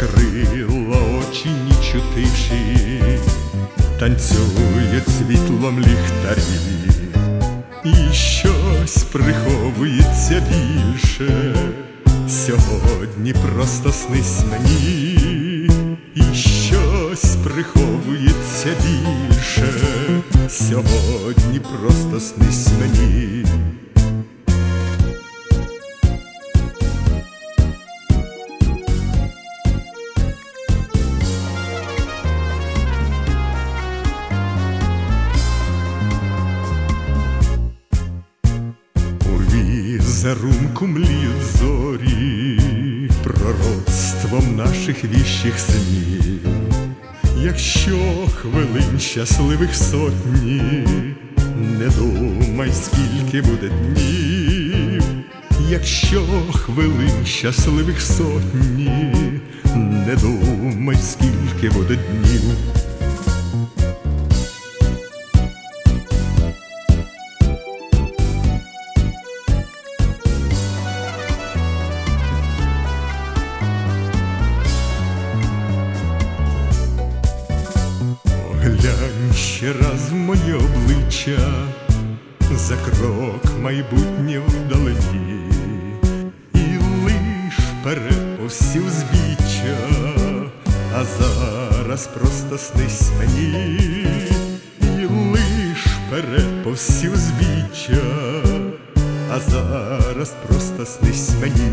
закрила очі ніч у тиші, танцює світлом ліхтарі, і щось приховується більше. Сьогодні просто снись мені, і щось приховується більше. Сьогодні просто снись мені. Візерунку мліють зорі пророцтвом наших віщих снів. Якщо хвилин щасливих сотні, не думай, скільки буде днів, якщо хвилин щасливих сотні, не думай, скільки буде днів. Глянь ще раз в моє обличчя, за крок майбутнє вдалині, і лиш вперед по всі узбіччя, а зараз просто снись мені, і лиш вперед по всі узбіччя, а зараз просто снись мені.